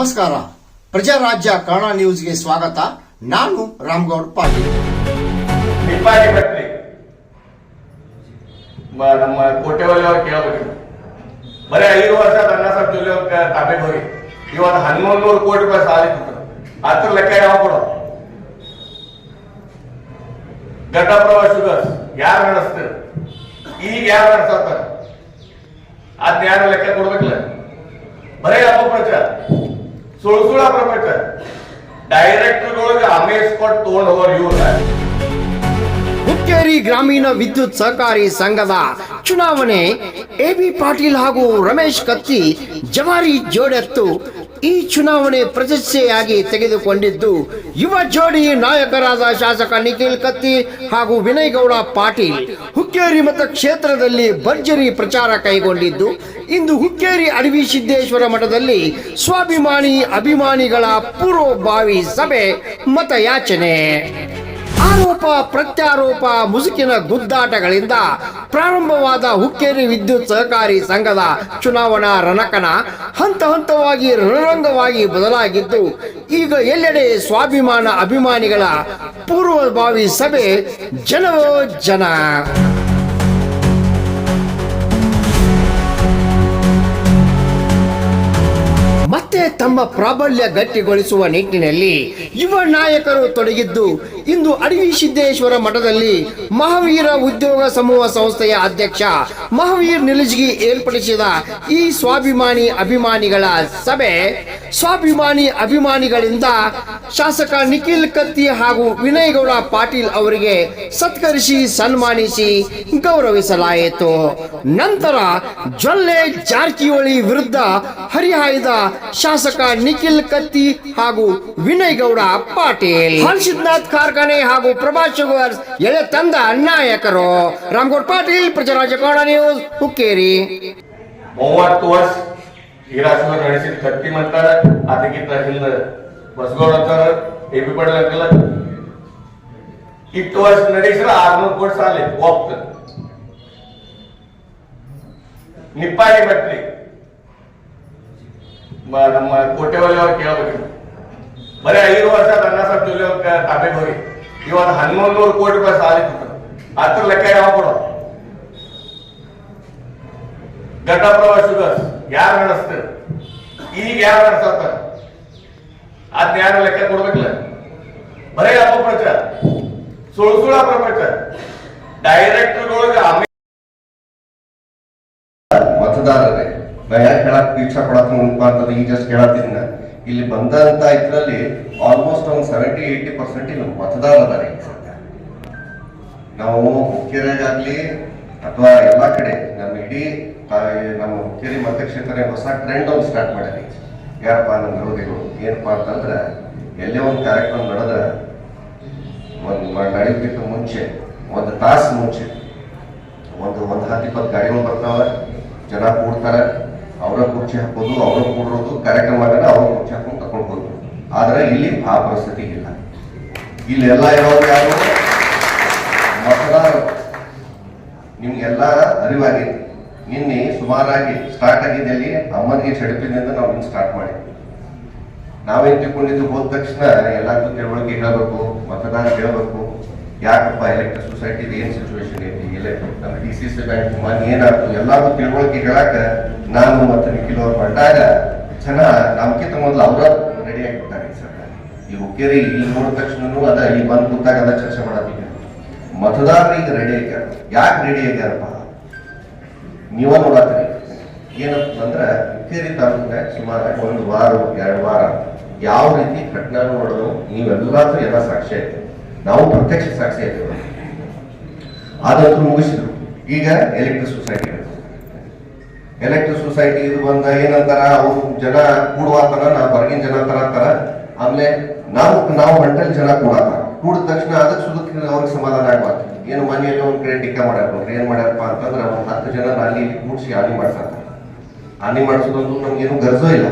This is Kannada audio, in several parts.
ನಮಸ್ಕಾರ. ಪ್ರಜಾರಾಜ್ಯ ಕನ್ನಡ ನ್ಯೂಸ್ಗೆ ಸ್ವಾಗತ. ನಾನು ರಾಮ್ಗೌಡ್ ಪಾಟೀಲ್. ನಮ್ಮ ಕೋಟೆವಲ್ಲಿ ಅವ್ರು ಕೇಳಬೇಕು. ಬರೀ ಐದು ವರ್ಷ ಅನ್ನ ಸಾಹೇಬ್ ಜೊಲ್ಲೆ ಅವ್ರ ಹೋಗಿ ಇವತ್ತು ಹನ್ನೊಂದು ನೂರು ಕೋಟಿ ರೂಪಾಯಿ ಸಾಲ ಅದ್ರ ಲೆಕ್ಕ ಯಾವ ಕೊಡ ಘಟಪ್ರಭಾ ಶುಗರ್ಸ್ ಯಾರು ನಡೆಸ್ತಾರೆ? ಈಗ ಯಾರು ನಡೆಸ್ತಾರೆ? ಅದ್ ಯಾರು ಲೆಕ್ಕ ಕೊಡ್ಬೇಕಲ್ಲ? ಬರೀ ಅಪಪ್ರಚಾರ ಸುಳ್ಳು ಪ್ರಪಂಚ ಡೈರೆಕ್ಟರ್ಗಳಿಗೆ ಅಮೇಶ್ ಕೊಟ್ಟು ತಗೊಂಡು ಹೋಗೋರು ಇವ್ರು. ಹುಕ್ಕೇರಿ ಗ್ರಾಮೀಣ ವಿದ್ಯುತ್ ಸಹಕಾರಿ ಸಂಘದ ಚುನಾವಣೆ ಎಬಿ ಪಾಟೀಲ್ ಹಾಗೂ ರಮೇಶ್ ಕತ್ತಿ ಜವಾರಿ ಜೋಡೆತ್ತು ಈ ಚುನಾವಣೆ ಪ್ರಶಸ್ತಿಯಾಗಿ ತೆಗೆದುಕೊಂಡಿದ್ದು ಯುವ ಜೋಡಿ ನಾಯಕರಾದ ಶಾಸಕ ನಿಖಿಲ್ ಕತ್ತಿ ಹಾಗೂ ವಿನಯ್ ಗೌಡ ಪಾಟೀಲ್. ಹುಕ್ಕೇರಿ ಕ್ಷೇತ್ರದಲ್ಲಿ ಭರ್ಜರಿ ಪ್ರಚಾರ ಕೈಗೊಂಡಿದ್ದು, ಇಂದು ಹುಕ್ಕೇರಿ ಅಡವಿ ಸಿದ್ದೇಶ್ವರ ಮಠದಲ್ಲಿ ಸ್ವಾಭಿಮಾನಿ ಅಭಿಮಾನಿಗಳ ಪೂರ್ವಭಾವಿ ಸಭೆ ಮತಯಾಚನೆ. ಆರೋಪ ಪ್ರತ್ಯಾರೋಪ, ಮುಸುಕಿನ ಗುದ್ದಾಟಗಳಿಂದ ಪ್ರಾರಂಭವಾದ ಹುಕ್ಕೇರಿ ವಿದ್ಯುತ್ ಸಹಕಾರಿ ಸಂಘದ ಚುನಾವಣಾ ರಣಕನ ಹಂತ ಹಂತವಾಗಿ ರಣರಂಗವಾಗಿ ಬದಲಾಗಿದ್ದು, ಈಗ ಎಲ್ಲೆಡೆ ಸ್ವಾಭಿಮಾನ ಅಭಿಮಾನಿಗಳ ಪೂರ್ವಭಾವಿ ಸಭೆ ಜನವೋ ಜನ. ಮತ್ತೆ ತಮ್ಮ ಪ್ರಾಬಲ್ಯ ಗಟ್ಟಿಗೊಳಿಸುವ ನಿಟ್ಟಿನಲ್ಲಿ ಯುವ ನಾಯಕರು ತೊಡಗಿದ್ದು ಇಂದು ಅಡವಿ ಸಿದ್ದೇಶ್ವರ ಮಠದಲ್ಲಿ ಮಹಾವೀರ ಉದ್ಯೋಗ ಸಮೂಹ ಸಂಸ್ಥೆಯ ಅಧ್ಯಕ್ಷ ಮಹಾವೀರ್ ನಿಲಜ್ಗಿ ಏರ್ಪಡಿಸಿದ ಈ ಸ್ವಾಭಿಮಾನಿ ಅಭಿಮಾನಿಗಳ ಸಭೆ, ಸ್ವಾಭಿಮಾನಿ ಅಭಿಮಾನಿಗಳಿಂದ ಶಾಸಕ ನಿಖಿಲ್ ಕತ್ತಿ ಹಾಗೂ ವಿನಯ್ ಗೌಡ ಪಾಟೀಲ್ ಅವರಿಗೆ ಸತ್ಕರಿಸಿ ಸನ್ಮಾನಿಸಿ ಗೌರವಿಸಲಾಯಿತು. ನಂತರ ಜೊಲ್ಲೆ ಜಾರಕಿಹೊಳಿ ವಿರುದ್ಧ ಹರಿಹಾಯ್ದ ಶಾಸಕ ನಿಖಿಲ್ ಕತ್ತಿ ಹಾಗೂ ವಿನಯ್ ಗೌಡ ಪಾಟೀಲ್ ಹರ್ಷಿದ್ನಾಥ್ ಕಾರ್ಖಾನೆ ಹಾಗೂ ಪ್ರಭಾಸ್ ಶುಗರ್ಸ್ ಎಳೆ ತಂದ ನಾಯಕರು ರಾಮಗೌಡ ಪಾಟೀಲ್, ಪ್ರಜರಾಜ ಕನ್ನಡ ನ್ಯೂಸ್, ಹುಕ್ಕೇರಿ. ಮೂವತ್ತು ವರ್ಷ ಹೀರಾಶ್ವರ ನಡೆಸಿದ ಕತ್ತಿ ಮಂತಾರ ಅದಕ್ಕಿಂತ ಹಿಂದ ಬಸ್ಗೌಡ ಅಂತಾರ ಎ ಬಿ ಪಡಲ್ ಅಂಕಲ್ಲ ಇಷ್ಟು ವರ್ಷ ನಡೆಸಿದ್ರೆ ಆರ್ನೂರು ಕೋಟಿ ಸಾಲ ಒಪ್ತ ನಿಪ್ಪಾಣಿ ಮ- ನಮ್ಮ ಕೋಟೆವಲ್ಲಿ ಅವ್ರು ಕೇಳಬೇಕು. ಬರೀ ಐದು ವರ್ಷ ಅನ್ನ ಸಾರ್ ಹೋಗಿ. ಇವತ್ತು ಹನ್ನೊಂದು ನೂರು ಕೋಟಿ ರೂಪಾಯಿ ಸಾಲ ಅದ್ರ ಲೆಕ್ಕ ಯಾವ ಕೊಡೋ ಘಟಪ್ರಭಾ ಶುಗರ್ಸ್ ಯಾರು ನಡೆಸ್ತಾರೆ? ಈಗ ಯಾರು ನಡೆಸ್ತಾರ? ಅದ್ ಯಾರ ಲೆಕ್ಕ ಕೊಡ್ಬೇಕಲ್ಲ? ಬರೀ ಅಪಪ್ರಚಾರ. ಸುಳ್ಳು ಸುಳ್ಳ ಅಪಪ್ರಚಾರ. ಡೈರೆಕ್ಟರ್ಗಳಿಗೆ ಮತದಾರರೇ ನಾ ಯಾಕೆ ಹೇಳಕ್ ಪಡತ್ತ ಮುಂಪ ಅಂತಂದ್ರೆ ಈಗ ಜಸ್ಟ್ ಹೇಳತ್ತೀನಿ ನಾ. ಇಲ್ಲಿ ಬಂದಂತ ಇದ್ರಲ್ಲಿ ಆಲ್ಮೋಸ್ಟ್ ಒಂದು ಸೆವೆಂಟಿ ಏಯ್ಟಿ ಪರ್ಸೆಂಟ್ ಇಲ್ಲಿ ಮತದಾರದಾರೆ ಈಗ ಸದ್ಯ ನಾವು ಹುಕ್ಕೇರಿಯಾಗಲಿ ಅಥವಾ ಎಲ್ಲ ಕಡೆ ನಮ್ಮ ಇಡೀ ನಮ್ಮ ಹುಕ್ಕೇರಿ ಮತಕ್ಷೇತ್ರ ಹೊಸ ಟ್ರೆಂಡ್ ಒಂದು ಸ್ಟಾರ್ಟ್ ಮಾಡ್ಯಾರ ಯಾರಪ್ಪ ನಮ್ಮ ವಿರೋಧಿಗಳು? ಏನಪ್ಪಾ ಅಂತಂದ್ರೆ, ಎಲ್ಲೇ ಒಂದು ಕಾರ್ಯಕ್ರಮ ನಡೆದ್ರೆ, ಒಂದು ನಡೆಯೋದಕ್ಕಿಂತ ಮುಂಚೆ, ಒಂದು ತಾಸು ಮುಂಚೆ, ಒಂದು ಒಂದು ಹತ್ತು ಇಪ್ಪತ್ತು ಗಾಡಿಗಳು ಬರ್ತಾವೆ, ಜನ ಕೂಡ್ತಾರೆ. ಅವರ ಕುರ್ಚಿ ಹಾಕೋದು ಅವರ ಕೂಡೋದು ಕಾರ್ಯಕ್ರಮ ಅವ್ರ ಕುರ್ಚಿ ಹಾಕೊಂಡು ತಗೊಂಡು ಹೋದ್ರು ಆದ್ರೆ ಇಲ್ಲಿ ಆ ಪರಿಸ್ಥಿತಿ ಇಲ್ಲ. ಇಲ್ಲಿ ಎಲ್ಲ ಇರೋರು ಯಾರು? ಮತದಾರರು. ನಿಮ್ಗೆಲ್ಲ ಅರಿವಾಗಿದೆ. ನಿನ್ನೆ ಸುಮಾರಾಗಿ ಸ್ಟಾರ್ಟ್ ಆಗಿದೆ ಅಲ್ಲಿ ಅಮ್ಮನಿಗೆ ಚಡಪಿನಿಂದ ನಾವು ಸ್ಟಾರ್ಟ್ ಮಾಡಿದ್ವಿ. ನಾವೇನು ತಿಳ್ಕೊಂಡಿದ್ದು ಹೋದ ತಕ್ಷಣ ಎಲ್ಲಾರ್ಗೂ ತಿಳುವಳಿಕೆ ಹೇಳಬೇಕು ಮತದಾರ ಹೇಳಬೇಕು ಯಾಕಪ್ಪ ಎಲೆಕ್ಟ್ರಿಕ್ ಸೊಸೈಟಿ ಏನ್ ಸಿಚುವೇಶನ್ ಐತಿ? ಇಲ್ಲೇ, ನಮ್ಮ ಡಿ ಸಿ ಸಿ ಬ್ಯಾಂಕ್ ಮನೆ ಏನಾಯ್ತು? ಎಲ್ಲಾರು ತಿಳುವಳಿಕೆ ಹೇಳಾಕ ನಾನು ಮತ್ತು ನಿಖಿಲ್ ಅವ್ರು ಬಂದಾಗ ಜನ ನಮ್ಕಿಂತ ಮೊದಲು ಅವ್ರ ರೆಡಿ ಆಗಿಬಿಟ್ಟಾರೆ ಸರ್ ಈ ಹುಕ್ಕೇರಿ ಇಲ್ಲಿ ನೋಡಿದ ತಕ್ಷಣನೂ ಅದ, ಇಲ್ಲಿ ಬಂದು ಕೂತಾಗ ಅದ ಚರ್ಚೆ ಮಾಡತ್ತೀವಿ ಮತದಾರರು ಈಗ ರೆಡಿ ಆಗ್ಯಾರ. ಯಾಕೆ ರೆಡಿ ಆಗ್ಯಾರಪ್ಪ? ನೀವ ನೋಡತ್ತೀರಿ ಏನಂತಂದ್ರೆ ಹುಕ್ಕೇರಿ ತಾಲೂಕ ಸುಮಾರು ಒಂದು ವಾರ, ಎರಡು ವಾರ ಯಾವ ರೀತಿ ಘಟನೆ ನೋಡೋದು ನೀವೆಲ್ಲರೂ ಎಲ್ಲ ಸಾಕ್ಷಿ ಆಯ್ತು ನಾವು ಪ್ರತ್ಯಕ್ಷ ಸಾಕ್ಷಿ ಆಯ್ತು ಅದಂತೂ ಮುಗಿಸಿದ್ರು. ಈಗ ಎಲೆಕ್ಟ್ರಿಕ್ ಸೊಸೈಟಿ ಎಲೆಕ್ಟ್ರಿಕ್ ಸೊಸೈಟಿ ಇದು ಬಂದ ಏನಂತಾರ, ಅವ್ರು ಜನ ಕೂಡುವಾತಾರ ನಾವು ಹೊರಗಿನ ಜನ ತರ ಆಮೇಲೆ ನಾವು ನಾವು ಗಂಟಲ್ ಜನ ಕೂಡಾತಾರ ಕೂಡಿದ ತಕ್ಷಣ ಅದಕ್ಕೆ ಸುದಕ್ಕೆ ಅವ್ರಿಗೆ ಸಮಾಧಾನ ಆಗ್ಬಾರ್ದು. ಏನು ಮನೆಯಲ್ಲಿ ಒಂದು ಕಡೆ ಟಿಕ್ಕ ಮಾಡ್ಯಾರ ನೋಡ್ರಿ ಏನ್ ಮಾಡ್ಯಾರಪ್ಪ ಅಂತಂದ್ರೆ ಒಂದು ಹತ್ತು ಜನ ಅಲ್ಲಿ ಕೂಡಿಸಿ ಹಾನಿ ಮಾಡ್ಸಾರ ಹಾನಿ ಮಾಡಿಸೋದಂತೂ ನಮ್ಗೇನು ಗರ್ಜೋ ಇಲ್ಲ.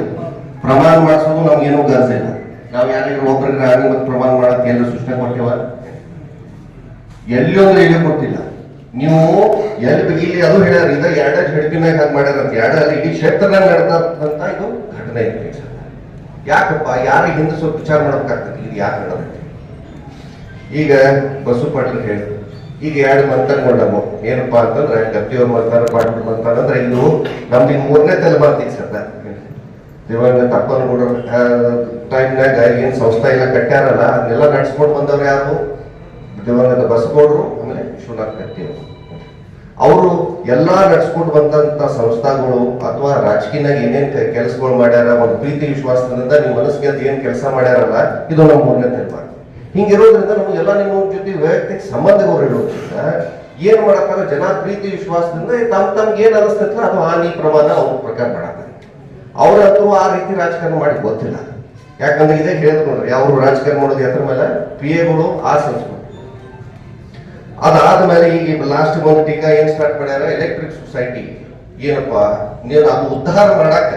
ಪ್ರಮಾಣ ಮಾಡಿಸೋದು ಏನು ಗರ್ಜ ಇಲ್ಲ. ನಾವು ಯಾರಿಗೂ ಒಬ್ಬರಿಗೆ ಹಾನಿ ಮತ್ತು ಪ್ರಮಾಣ ಮಾಡಕ್ ಎಲ್ಲ ಸೃಷ್ಟಿ ಕೊಟ್ಟೇವ? ಎಲ್ಲಿಯೊಂದು ಹೇಳಿ ಕೊಟ್ಟಿಲ್ಲ. ನೀವು ಎಲ್ಲಿ ಇಲ್ಲಿ ಅದು ಹೇಳ್ಯಾರ ಇದ ಎರಡ ಜಡ್ಪಿನಾಗ ಹಾಗೆ ಮಾಡ್ಯಾರ ಅಂತ. ಎರಡ ಇಡೀ ಕ್ಷೇತ್ರನಾಗ ನಡೆದಂತ ಇದು ಘಟನೆ ಐತಿ ಯಾಕಪ್ಪ ಯಾರ ಹಿಂದೆ ಸ್ವಲ್ಪ ವಿಚಾರ ಮಾಡಬೇಕಾಗ್ತದೆ, ಇದು ಯಾಕೆ ನಡೆದೈತಿ ಈಗ ಬಸ್ಸು ಪಾಟೀಲ್ ಹೇಳಿ ಈಗ ಎರಡು ನಮ್ಮ ಏನಪ್ಪಾ ಅಂತಂದ್ರೆ ಗತ್ತಿಯವ್ರ ಮಂತಾನ ಪಾಟೀಲ್ ಮಂತಾನ ಅಂದ್ರೆ ಇದು ನಮ್ದು ಮೂರನೇ ಮೂರನೇ ತಲೆಮಾರು ಸರ್ ಸದ್ದ ತಪ್ಪನ್ನು ತಪ್ಪನಗೌಡ ಟೈಮ್ನಾಗ ಏನು ಸಂಸ್ಥೆ ಎಲ್ಲ ಕಟ್ಟ್ಯಾರಲ್ಲ ಅದನ್ನೆಲ್ಲ ನಡೆಸ್ಕೊಂಡು ಬಂದವ್ರು ಯಾರು? ದಿವಂಗತ ಬಸ್ಗೌಡರು ಆಮೇಲೆ ವಿಶ್ವನಾಥ್ ಕಟ್ಟಿ ಅವರು. ಎಲ್ಲಾ ನಡ್ಸ್ಕೊಂಡು ಬಂದಂತ ಸಂಸ್ಥಾಗಳು ಅಥವಾ ರಾಜಕೀಯನಾಗ ಏನೇನ್ ಕೆಲಸಗಳು ಮಾಡ್ಯಾರ, ಒಂದು ಪ್ರೀತಿ ವಿಶ್ವಾಸದಿಂದ ನಿಮ್ಮ ಮನಸ್ಸಿಗೆ ಅದು ಏನ್ ಕೆಲಸ ಮಾಡ್ಯಾರಲ್ಲ, ಇದು ನಮ್ಮ ಮೂರನೇ ತಲೆಮಾರು ಹಿಂಗಿರೋದ್ರಿಂದ ನಮಗೆಲ್ಲ ನಿಮ್ಮ ಜೊತೆ ವೈಯಕ್ತಿಕ ಸಂಬಂಧಗಳು ಇರೋದ್ರಿಂದ ಏನ್ ಮಾಡತ್ತಾರ ಜನ ಪ್ರೀತಿ ವಿಶ್ವಾಸದಿಂದ ತಮ್ ತಮ್ಗೆ ಏನ್ ಅನಿಸ್ತೈತಲ್ಲ ಅದು ಹಾನಿ ಪ್ರಮಾಣ ಅವ್ರ ಪ್ರಕಾರ ಮಾಡಕ್ಕೆ ಅವರ ಅಥವಾ ಆ ರೀತಿ ರಾಜಕಾರಣ ಮಾಡಿ ಗೊತ್ತಿಲ್ಲ. ಯಾಕಂದ್ರೆ ಇದೇ ಹೇಳಿದ್ರು ಅವರು ರಾಜಕಾರಣ ಮಾಡೋದು ಎದ್ರ ಮೇಲೆ ಪಿ ಎಗಳು ಆ ಅದಾದ ಮೇಲೆ ಈಗ ಲಾಸ್ಟ್ ಒಂದು ಟೀಕಾ ಏನ್ ಸ್ಟಾರ್ಟ್ ಮಾಡ್ಯಾರ? ಎಲೆಕ್ಟ್ರಿಕ್ ಸೊಸೈಟಿ ಏನಪ್ಪಾ? ನೀನು ಅದು ಉದ್ಧಾರ ಮಾಡಾಕ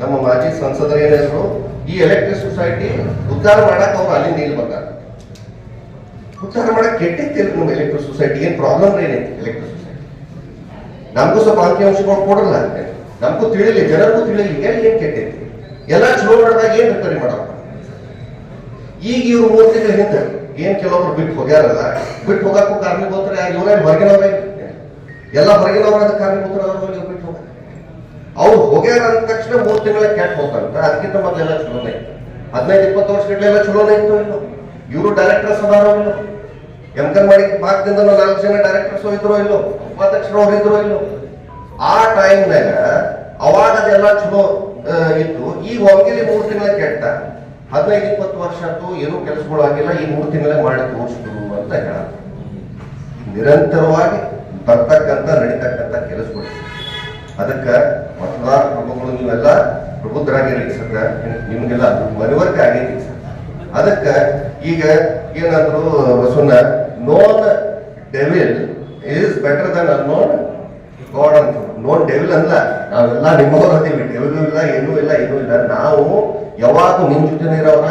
ನಮ್ಮ ಮಾಜಿ ಸಂಸದರು ಏನೇನು ಈ ಎಲೆಕ್ಟ್ರಿಕ್ ಸೊಸೈಟಿ ಉದ್ಧಾರ ಮಾಡಾಕ ಅವ್ರು ಅಲ್ಲಿ ಬಂದಾರ ಉದ್ಧಾರ ಮಾಡಕ್ ಕೆಟ್ಟಿತ್ತಿಲ್ಲ ನಮ್ಮ ಎಲೆಕ್ಟ್ರಿಕ್ ಸೊಸೈಟಿ ಏನ್ ಪ್ರಾಬ್ಲಮ್ ಏನೈತಿ ಎಲೆಕ್ಟ್ರಿಕ್ ಸೊಸೈಟಿ ನಮಗೂ ಸ್ವಲ್ಪ ಅಂಕಿಅಂಶಗಳು ಕೊಡಲ್ಲ ನಮಗೂ ತಿಳಿಲಿ ಜನರಿಗೂ ತಿಳಿಲಿ ಏನ್ ಕೆಟ್ಟೈತಿ ಎಲ್ಲ ಚಲೋ ಮಾಡಿದಾಗ ಏನ್ ರಿಪೇರಿ ಮಾಡಪ್ಪ ಈಗ ಇವ್ರು ಮೂರು ತಿಂಗಳ ಹಿಂದೆ ಏನ್ ಕೆಲವೊಬ್ರು ಬಿಟ್ಟು ಹೋಗ್ಯಾರಲ್ಲ, ಬಿಟ್ಟು ಹೋಗಕ್ಕೂ ಕಾರಣೀಭೂತರ ಇವರೇ ಹೊರಗಿನವ್ರೆ? ಎಲ್ಲ ಹೊರಗಿನವರಾದ ಕಾರಣೀಭೂತರ ಅವ್ರು ಬಿಟ್ಟು ಹೋಗ ಅವ್ರು ಹೋಗ್ಯಾರ ಅಂದ ತಕ್ಷಣ ಮೂರು ತಿಂಗಳ ಕೆಟ್ಟ ಹೋಗ್ತಾರಂತ ಅದಕ್ಕಿಂತ ಮೊದಲೆಲ್ಲ ಚಲೋನೇ. ಇತ್ತು ಹದಿನೈದು, ಇಪ್ಪತ್ತು ವರ್ಷಗಳೆಲ್ಲ ಚಲೋನೇ ಇತ್ತು ಇನ್ನು. ಇವರು ಡೈರೆಕ್ಟರ್ ಅದಾರೋ ಇಲ್ಲೋ ಎಂಕನ್ ಮಾಡಿ ಭಾಗದಿಂದ ನಾಲ್ಕು ಜನ ಡೈರೆಕ್ಟರ್ಸ್ ಇದ್ರೋ ಇಲ್ಲೋ ಉಪಾಧ್ಯಕ್ಷರು ಅವ್ರು ಇಲ್ಲೋ ಆ ಟೈಮ್ನಾಗ ಅವಾಗ ಅದೆಲ್ಲ ಚಲೋ ಇತ್ತು. ಈಗ ಹೊಂಗಿಲಿ ಮೂರು ತಿಂಗಳ ಕೆಟ್ಟ ಹದಿನೈದು, ಇಪ್ಪತ್ತು ವರ್ಷ ಆಯ್ತು ಏನೂ ಕೆಲಸಗಳಾಗಿಲ್ಲ ಈ ಮೂರು ತಿಂಗಳೇ ಮಾಡಿ ತೋರಿಸಿದ್ರು ಅಂತ ಹೇಳ ನಿರಂತರವಾಗಿ ಬರ್ತಕ್ಕಂಥ, ನಡೀತಕ್ಕಂಥ ಕೆಲಸಗಳು. ಅದಕ್ಕೆ ಮತದಾರ ಪ್ರಭುಗಳು ನೀವೆಲ್ಲ ಪ್ರಬುದ್ಧರಾಗಿರಲಿ ಸರ್ ನಿಮಗೆಲ್ಲ ಮನವರಿಕೆ ಆಗೈತಿ ಸರ್ ಅದಕ್ಕೆ ಈಗ ಏನಾದರೂ, ವಸುನ known devil is better than unknown god ಅಂತ. ನೋನ್ ಡೆವಿಲ್ ಅಲ್ಲ, ನಾವೆಲ್ಲ ನಿಮ್ಮವ್ರು ಅಂತೀವಿ ಡೆವಿಲ್ ಇಲ್ಲ, ಏನೂ ಇಲ್ಲ ಏನೂ ಇಲ್ಲ. ನಾವು ಯಾವಾಗ ನಿಮ್ ಜೊತೆನೇ ಇರೋರ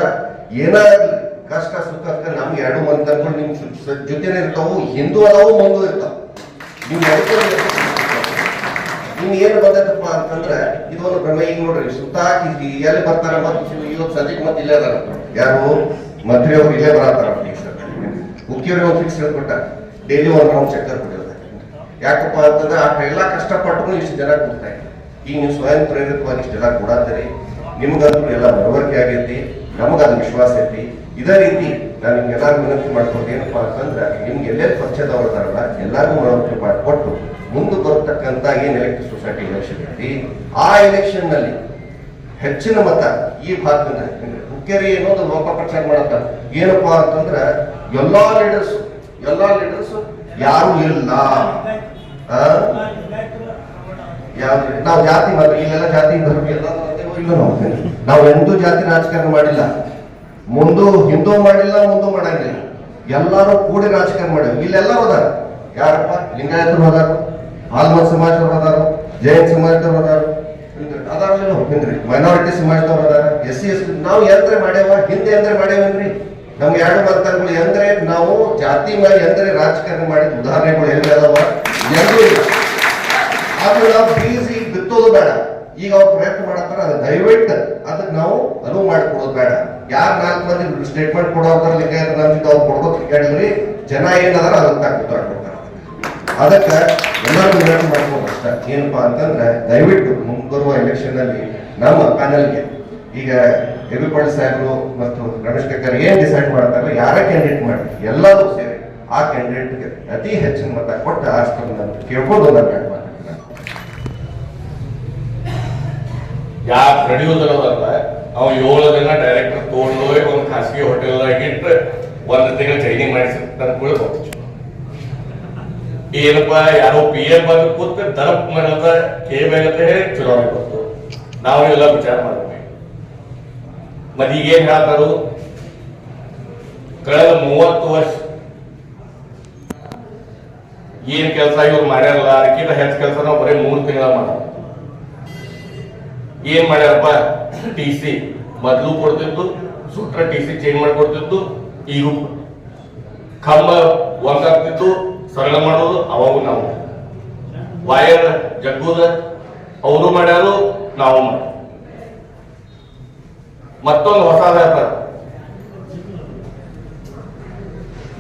ಏನಾಗ್ಲಿ ಕಷ್ಟ ಸುಖಕ್ಕೆ ನಮ್ಗೆ ಎರಡು ಮಂತ್ರಗಳು ನಿಮ್ ಜೊತೆನೆ ಇರ್ತಾವು, ಹಿಂದೂ ಅದಾವು ಮುಂದೂ ಇರ್ತಾವ. ಇನ್ ಏನು ಬಂದೈತಪ್ಪ ಅಂತಂದ್ರೆ, ಇದೊಂದು ಭ್ರಮೆ ಈಗ ನೋಡ್ರಿ, ಸುತ್ತ ಹಾಕಿದ್ವಿ, ಎಲ್ಲಿ ಬರ್ತಾರ ಮತ್ತೆ ಇವತ್ತು ಸದ್ಯಕ್ಕೆ ಮತ್ತೆ ಇಲ್ಲೇ ಅದಾರ. ಯಾರು? ಮಂತ್ರಿ ಅವ್ರು ಇಲ್ಲೇ ಬರತ್ತಾರ ಮುಖ್ಯವ್ರಿಗೆ ಒಂದು ಫಿಕ್ಸ್ ಹೇಳ್ಕೊಟ್ಟ ಡೈಲಿ ಒಂದು ರೌಂಡ್ ಚಕ್ಕರ್ ಕೊಟ್ಟಿರ್ತಾರೆ ಯಾಕಪ್ಪ ಅಂತಂದ್ರೆ, ಆ ಎಲ್ಲ ಕಷ್ಟಪಟ್ಟು ಇಷ್ಟು ಜನ ಕೊಡ್ತಾರೆ ಈಗ ನೀವು ಸ್ವಯಂ ಪ್ರೇರಿತವಾಗಿ ಇಷ್ಟೆಲ್ಲ ಕೊಡತ್ತೀರಿ ನಿಮ್ಗಂತೂ ಎಲ್ಲ ಮನವರಿಕೆ ಆಗೈತಿ ನಮಗ ಅದು ವಿಶ್ವಾಸ ಐತಿ. ಇದೇ ರೀತಿ ನಾನು ನಿಮ್ಗೆಲ್ಲಾರು ವಿನಂತಿ ಮಾಡ್ಕೊಂಡು ಏನಪ್ಪಾ ಅಂತಂದ್ರೆ ನಿಮ್ಗೆ ಎಲ್ಲೆಲ್ಲಿ ಪರಿಚಯದವ್ರು ಇದಾರಲ್ಲ ಎಲ್ಲರಿಗೂ ಮನವರಿಕೆ ಮಾಡಿಕೊಟ್ಟು ಮುಂದೆ ಬರತಕ್ಕಂಥ ಏನು ಎಲೆಕ್ಟ್ರಿಕ್ ಸೊಸೈಟಿ ಎಲೆಕ್ಷನ್ ಐತಿ ಆ ಎಲೆಕ್ಷನ್ನಲ್ಲಿ ಹೆಚ್ಚಿನ ಮತ ಈ ಭಾಗದಿಂದ ಹುಕ್ಕೇರಿ ಅನ್ನೋದು ಲೋಕ ಪ್ರಚಾರ ಮಾಡತ್ತ. ಏನಪ್ಪಾ ಅಂತಂದ್ರೆ ಎಲ್ಲಾ ಲೀಡರ್ಸ್ ಎಲ್ಲಾ ಲೀಡರ್ಸ್ ಯಾರು ಇಲ್ಲ. ನಾವು ಜಾತಿ ಮಾತ್ರ ಇಲ್ಲೆಲ್ಲ ಜಾತಿ ಧರ್ಮ ಎಲ್ಲ ಮಾಡ್ತೇವೋ ಇಲ್ಲೋ ನಾವು ಎಂದೂ ಜಾತಿ ರಾಜಕಾರಣ ಮಾಡಿಲ್ಲ. ಮುಂದೂ ಹಿಂದೂ ಮಾಡಿಲ್ಲ, ಮುಂದೂ ಮಾಡಂಗಿಲ್ಲ. ಎಲ್ಲರೂ ಕೂಡಿ ರಾಜಕಾರಣ ಮಾಡಿದ್ರು ಇಲ್ಲೆಲ್ಲರೂ ಅದಾರ. ಯಾರಪ್ಪ? ಲಿಂಗಾಯತರು ಅದಾರು ಆಲ್ಮ ಸಮಾಜದವ್ರು ಅದಾರು ಜೈನ್ ಸಮಾಜದವ್ರು ಅದಾರು. ಹಿಂದ್ರಿ ಮೈನಾರಿಟಿ ಸಮಾಜದವ್ರು ಅದಾರ. ಎಸ್ ಸಿ, ಎಸ್ ನಾವು ಎಂದ್ರೆ ಮಾಡ್ಯಾವ, ಹಿಂದೆ ಯಂತ್ರ ಮಾಡ್ಯಾವೇನ್ರಿ? ನಮ್ಗೆ ಎರಡು ಮತಗಳು ಎಂದ್ರೆ ನಾವು ಜಾತಿ ಮೇಲೆ ಎಂದ್ರೆ ರಾಜಕಾರಣ ಮಾಡಿದ ಉದಾಹರಣೆಗಳು ಎಲ್ಲಿ ಅದಾವ? ಎಲ್ಲೂ ಇಲ್ಲ ಆದ್ರೆ ನಾವು ಬೀಸಿ ಬಿತ್ತೋದು ಬೇಡ. ಈಗ ಅವ್ರು ಪ್ರಯತ್ನ ಮಾಡತ್ತಾರ, ಅದು ದಯವಿಟ್ಟು ಅದಕ್ಕೆ ನಾವು ಅನುವು ಮಾಡಿಕೊಡೋದು ಬೇಡ. ಯಾರು ನಾಲ್ಕು ಮಂದಿ ಸ್ಟೇಟ್ಮೆಂಟ್ ಕೊಡೋದ್ರ ಲಿಂಗಾಯತ ಜೊತೆ ಅವ್ರು ಕೊಡ್ಬೇಕು ಕೇಳಿದ್ರಿ, ಜನ ಏನದಾರ ಅದನ್ನ ಗೊತ್ತಾಗ್ಬಿಡ್ತಾರೆ ಅದಕ್ಕೆ ಎಲ್ಲರೂ ವಿನಂತಿ ಮಾಡ್ಕೊಂಡು ಅಷ್ಟ. ಏನಪ್ಪಾ ಅಂತಂದ್ರೆ, ದಯವಿಟ್ಟು ಮುಂಬರುವ ಎಲೆಕ್ಷನ್ ಅಲ್ಲಿ ನಮ್ಮ ಪ್ಯಾನಲ್ಗೆ ಈಗ ಎಬಿಪಾಡಿ ಸಾಹೇಬರು ಮತ್ತು ರಮೇಶ್ ಕಕ್ಕರ್ ಏನ್ ಡಿಸೈಡ್ ಮಾಡ್ತಾರಲ್ಲ ಯಾರ ಕ್ಯಾಂಡಿಡೇಟ್ ಮಾಡಿ ಎಲ್ಲರೂ ಸೇರಿ ಆ ಕ್ಯಾಂಡಿಡೇಟ್ಗೆ ಅತಿ ಹೆಚ್ಚಿನ ಮತ ಕೊಟ್ಟು ಆಸ್ಪತ್ರೆ ಕೇಳ್ಬೋದು ನಾನು ಮಾತಾಡ್ತೀನಿ ಯಾಕೆ ನಡೆಯುವುದಿಲ್ಲದಲ್ಲ ಅವ ಏಳು ದಿನ ಡೈರೆಕ್ಟರ್ ತಗೊಂಡು ಒಂದ್ ಖಾಸಗಿ ಹೋಟೆಲ್ ಇಟ್ಟು ಒಂದ್ ತಿಂಗಳು ಟ್ರೈನಿಂಗ್ ಮಾಡಿಸಿ ಕೂಡ ಏನಪ್ಪ, ಯಾರೋ ಪಿ ಎ ಬಂದು ಕೂತ್ ದರಪ್ ಮಾಡದ ಕೆ ಅಂತ ಹೇಳಿ ಚುನಾವಣೆ ಬಂತು ನಾವು ಎಲ್ಲ ವಿಚಾರ ಮಾಡಿದ್ವಿ ಮತ್ತೆ ಈಗೇನ್ ಹೇಳ್ತಾರು? ಕಳೆದ ಮೂವತ್ತು ವರ್ಷ ಏನ್ ಕೆಲಸ ಇವ್ರು ಮಾಡ್ಯಾರಲ್ಲ, ಅದಕ್ಕಿಂತ ಹೆಚ್ಚು ಕೆಲಸ ನಾವು ಬರೀ ಮೂರು ತಿಂಗಳ ಮಾಡೋದು ಏನ್ ಮಾಡ್ಯಾರಪ್ಪ? ಟಿ ಸಿ ಮೊದಲು ಕೊಡ್ತಿದ್ದು ಸುಟ್ರ ಟಿ ಸಿ ಚೇಂಜ್ ಮಾಡ್ಕೊಡ್ತಿದ್ದು ಈಗ ಕಂಬ ಒಂದಾಗ್ತಿತ್ತು, ಸರಳ ಮಾಡೋದು ಅವಾಗ ನಾವು. ವಾಯರ್ ಜಗ್ಗುದ ಅವರು ಮಾಡ್ಯಾರು, ನಾವು ಮತ್ತೊಂದು ಹೊಸ ವ್ಯಾಪಾರ.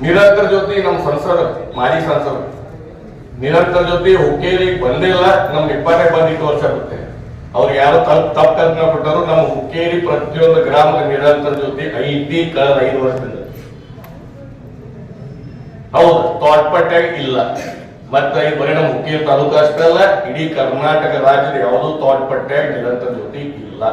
ನಿರಂತರ ಜೊತೆ ನಮ್ಮ ಸಂಸದ, ಮಾಜಿ ಸಂಸದ. ನಿರಂತರ ಜೊತೆ ಹುಕ್ಕೇರಿ ಬಂದಿಲ್ಲ ನಮ್ಗೆ ಇಪ್ಪತ್ತೈದು ಬಂದಿತ್ತು ವರ್ಷ ಆಗುತ್ತೆ. ಅವ್ರಿಗೆ ಯಾರು ತಪ್ಪು ಕಲ್ಪನೆ ಕೊಟ್ಟರು ನಮ್ಮ ಹುಕ್ಕೇರಿ ಪ್ರತಿಯೊಂದು ಗ್ರಾಮದ ನಿರಂತರ ಜೊತೆ ಐತಿ ಕಳೆದ ಐದು ವರ್ಷದಿಂದ. ಹೌದು ತೋಟ್ಪಟ್ಟಾಗ ಇಲ್ಲ. ಮತ್ತೆ ಈ ಬರೀ ನಮ್ಮ ಹುಕ್ಕೇರಿ ತಾಲೂಕು ಅಷ್ಟೇ ಅಲ್ಲ, ಇಡೀ ಕರ್ನಾಟಕ ರಾಜ್ಯದ ಯಾವುದೂ ತೋಟ್ಪಟ್ಟಾಗ ನಿರಂತರ ಜೊತೆ ಇಲ್ಲ.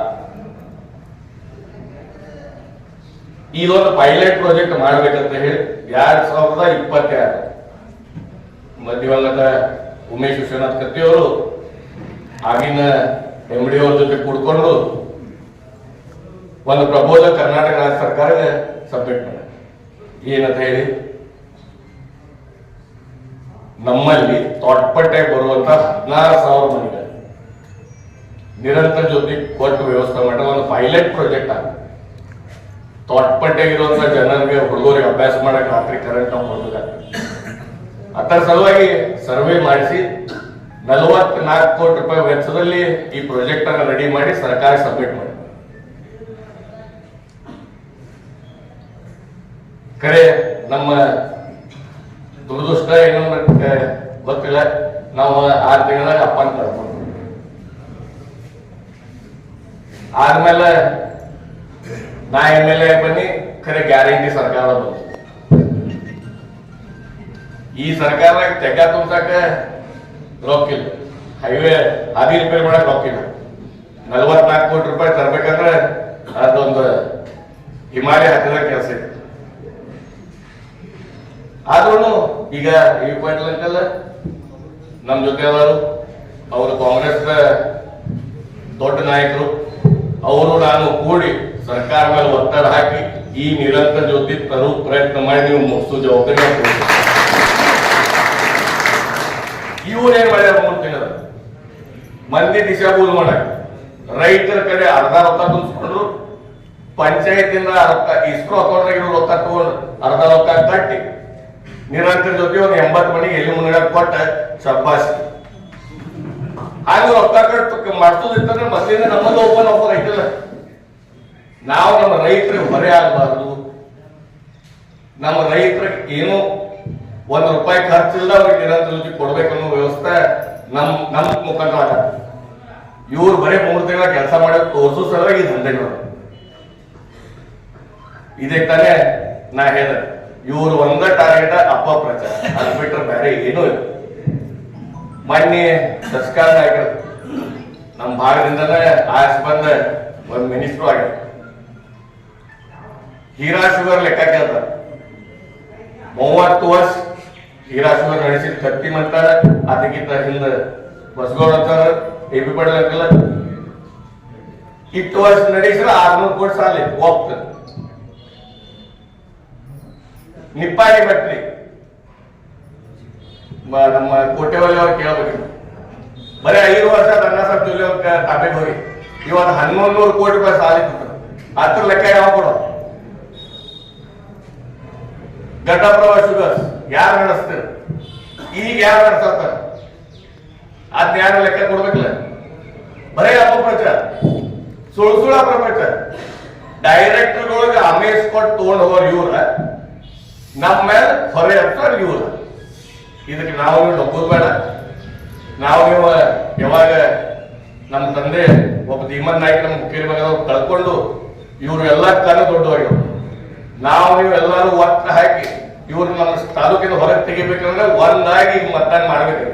ಇದೊಂದು ಪೈಲಟ್ ಪ್ರಾಜೆಕ್ಟ್ ಮಾಡ್ಬೇಕಂತ ಹೇಳಿ ಎರಡ್ ಸಾವಿರದ ಇಪ್ಪತ್ತೆರಡು ಮಧ್ಯವಂಗದ ಉಮೇಶ್ ವಿಶ್ವನಾಥ್ ಕತ್ತಿಯವರು ಆಗಿನ ಎಂ ಡಿ ಅವ್ರ ಜೊತೆ ಕೂಡ್ಕೊಂಡು ಒಂದು ಪ್ರಬೋಧ ಕರ್ನಾಟಕ ರಾಜ್ಯ ಸರ್ಕಾರಕ್ಕೆ ಸಬ್ಮಿಟ್ ಮಾಡ ಏನಂತ ಹೇಳಿ? ನಮ್ಮಲ್ಲಿ ತೊಟ್ಪಟ್ಟೆ ಬರುವಂತ ಹದಿನಾರು ಸಾವಿರ ಮನೆಗಳು ನಿರಂತರ ಜೊತೆ ಕೊಟ್ಟು ವ್ಯವಸ್ಥೆ ಮಾಡೋ ಒಂದು ಪೈಲಟ್ ಪ್ರಾಜೆಕ್ಟ್ ಆಗುತ್ತೆ. ತೊಟ್ಪಟ್ಟೆಗಿರುವಂತ ಜನರಿಗೆ, ಹುಡುಗರಿಗೆ ಅಭ್ಯಾಸ ಮಾಡಕ್ ರಾತ್ರಿ ಕರೆಂಟ್ ನಾವು ಕೊಡ್ಬೇಕಾಗ್ತದೆ ಅದರ ಸಲುವಾಗಿ ಸರ್ವೆ ಮಾಡಿಸಿ ನಲವತ್ನಾಲ್ಕು ಕೋಟಿ ರೂಪಾಯಿ ವೆಚ್ಚದಲ್ಲಿ ಈ ಪ್ರಾಜೆಕ್ಟ್ ಅನ್ನು ರೆಡಿ ಮಾಡಿ ಸರ್ಕಾರ ಸಬ್ಮಿಟ್ ಮಾಡಿ. ಕರೆ, ನಮ್ಮ ದುರದೃಷ್ಟ ಏನು ಗೊತ್ತಿಲ್ಲ, ನಾವು ಆರು ತಿಂಗಳ ಅಪ್ಪನ ಕಳ್ಕೊಂಡು ಆದ್ಮೇಲೆ ನಾ ಎಂ ಎಲ್ ಎ ಬನ್ನಿ ಖರೆ ಗ್ಯಾರಂಟಿ ಸರ್ಕಾರ ಬಂತು. ಈ ಸರ್ಕಾರ ತೆಗ್ಗ ತುಂಬಸಾಕ ರೊಕ್ಕಿಲ್ಲ ಹೈವೇ ಹಾದಿ ರಿಪೇರಿ ಮಾಡಕ್ ರೊಕ್ಕಿಲ್ಲ ನಲವತ್ನಾಲ್ಕು ಕೋಟಿ ರೂಪಾಯಿ ತರ್ಬೇಕಂದ್ರೆ ಅದೊಂದು ಹಿಮಾಲಯ ಹತ್ತಿರ ಕೆಲಸ ಇದೆ. ಆದ್ರೂ ಈಗ ಈ ಪಾಟೀಲ್ ಅಂತಲ್ಲ, ನಮ್ ಜೊತೆ ಅವರು ಅವರು ಕಾಂಗ್ರೆಸ್ ದೊಡ್ಡ ನಾಯಕರು, ಅವರು ನಾನು ಕೂಡಿ ಸರ್ಕಾರ ಮೇಲೆ ಒತ್ತಡ ಹಾಕಿ ಈ ನಿರಂತರ ಜ್ಯೋತಿ ತರು ಪ್ರಯತ್ನ ಮಾಡಿ ನೀವು ಮುಗಿಸೋ, ಜವಾಬ್ದಾರಿ ನಾನು ತಗೊಳ್ತೀನಿ. ಇವ್ರು ಏನ್ ಮಾಡ್ಯಾರ ಮೂರ್ ತಿಂಗಳ ಮಂದಿ ದಿಶಾಭೂಲ್ ಮಾಡ ರೈತರ ಕಡೆ ಅರ್ಧ ರೊಕ್ಕ ತುಂಬಿಸ್ಕೊಂಡ್ರು ಪಂಚಾಯತಿಂದ ರೊಕ್ಕ ಇಸ್ಕೋ ಅಕೌಂಟ್ನಾಗ ಇರೋ ರೊಕ್ಕ ತಗೊಂಡು ಅರ್ಧ ರೊಕ್ಕ ಕಟ್ಟಿ. ನಿರಂತರ ಜೊತೆ ಒಂದು ಎಂಬತ್ತು ಮನೆಗೆ ಎಲ್ಲಿ ಮುನ್ನಡೆ ಕೊಟ್ಟ ಶಬ್ಬಾಸಿ ಹಾಗೆ ರೊಕ್ಕ ಕಟ್ಟು ಮಾಡ್ತದಿತ್ತಂದ್ರೆ ಮೊದಲಿಂದ ನಮ್ಮದು ಓಪನ್ ಆಫರ್ ಐತಲ್ಲ. ನಾವು ನಮ್ಮ ರೈತರಿಗೆ ಹೊರೆ ಆಗಬಾರ್ದು. ನಮ್ಮ ರೈತರಿಗೆ ಏನು ಒಂದು ರೂಪಾಯಿ ಖರ್ಚಿಲ್ಲ ಅವ್ರಿಗೆ ನಿರಂತರ ಜೊತೆ ಕೊಡ್ಬೇಕನ್ನೋ ವ್ಯವಸ್ಥೆ ನಮ್ ನಮ್ ಮುಖಂಡ ಇವ್ರು ಬರೀ ಮೂರು ತಿಂಗಳ ಕೆಲಸ ಮಾಡಿ ತೋರಿಸೋ ಸಲುವಾಗಿ ಈ ದಂಧೆ ನೋಡಿ. ಇದೇ ತಾನೇ ನಾ ಹೇಳ ಇವ್ರು ಒಂದ ಟಾರ್ಗೆಟ್ ಅಪ್ಪ ಪ್ರಚಾರ. ಅದು ಬಿಟ್ರೆ ಬೇರೆ ಏನೂ ಇಲ್ಲ. ಮೊನ್ನೆ ಸಸ್ಕಾರ ನಾಯಕರು ನಮ್ಮ ಭಾಗದಿಂದಲೇ ಆಯಸ್ ಬಂದ ಒಂದು ಮಿನಿಸ್ಟ್ರು ಆಗ್ಯಾರ ಹೀರಾ ಶುಗರ್ ಲೆಕ್ಕ ಕೇಳ್ತಾರೆ. ಮೂವತ್ತು ವರ್ಷ ಹೀರಾ ಶುಗರ್ ನಡೆಸಿದ ಕತ್ತಿ ಮಂತಾರ ಅದಕ್ಕಿಂತ ಹಿಂದ ಬಸಗೌಡ ಅಂತಾರ ಎ ಬಿ ಪಡಲ್ ಅಂಕಲ್ಲ ಇಟ್ಟು ವರ್ಷ ನಡೆಸಿದ್ರ ಆರ್ನೂರು ಕೋಟಿ ಸಾಲ ಹೋಗ್ತದೆ. ನಿಪ್ಪಾಣಿ ಮ- ನಮ್ಮ ಕೋಟೆವಲ್ಲಿ ಅವ್ರು ಕೇಳಬೇಕು ಬರೀ ಐದು ವರ್ಷ ಅನ್ನ ಜೊತೆ ಅವ್ರ ತಾಪೆಗೆ ಹೋಗಿ. ಇವತ್ತು ಹನ್ನೊಂದು ನೂರು ಕೋಟಿ ರೂಪಾಯಿ ಸಾಲ ಇತ್ತು ಲೆಕ್ಕ ಯಾವ ಕೊಡೋ ಘಟಪ್ರಭಾ ಶುಗರ್ಸ್. ಯಾರು ನಡೆಸ್ತಾರೆ? ಈಗ ಯಾರು ನಡೆಸ್ತಾರ? ಅದ್ ಯಾರು ಲೆಕ್ಕ ಕೊಡ್ಬೇಕಲ್ಲ? ಬರೇ ಅಪಪ್ರಚಾರ ಸುಳ್ಳು ಸುಳ್ಳು ಅಪಪ್ರಚಾರ ಡೈರೆಕ್ಟರ್ಗಳಿಗೆ ಅಮೇಶ್ ಕೊಟ್ಟು ತಗೊಂಡು ಹೋಗೋರು ಇವ್ರ ನಮ್ಮ ಮೇಲೆ ಹೊರೆ ಹಾಕ್ತಾರೆ ಇವ್ರ. ಇದಕ್ಕೆ ನಾವು ಡಬ್ಬುದು ಬೇಡ. ನಾವು ನೀವು ಯಾವಾಗ ನಮ್ಮ ತಂದೆ ಒಬ್ಬ ಧೀಮನ್ ನಾಯ್ಕ ನಮ್ಮ ಮುಖ್ಯ ಭಾಗದವ್ರು ಕಳ್ಕೊಂಡು ಇವರು ಎಲ್ಲ ಕನ ದೊಡ್ಡವಾಗ್ಯವ್ರು ನಾವು ನೀವು ಎಲ್ಲರೂ ಒಟ್ಟು ಹಾಕಿ ಇವ್ರು ನಮ್ಮ ತಾಲೂಕಿನ ಹೊರಗೆ ತೆಗಿಬೇಕಂದ್ರೆ ಒಂದಾಗಿ ಮತದಾನ ಮಾಡ್ಬೇಕು.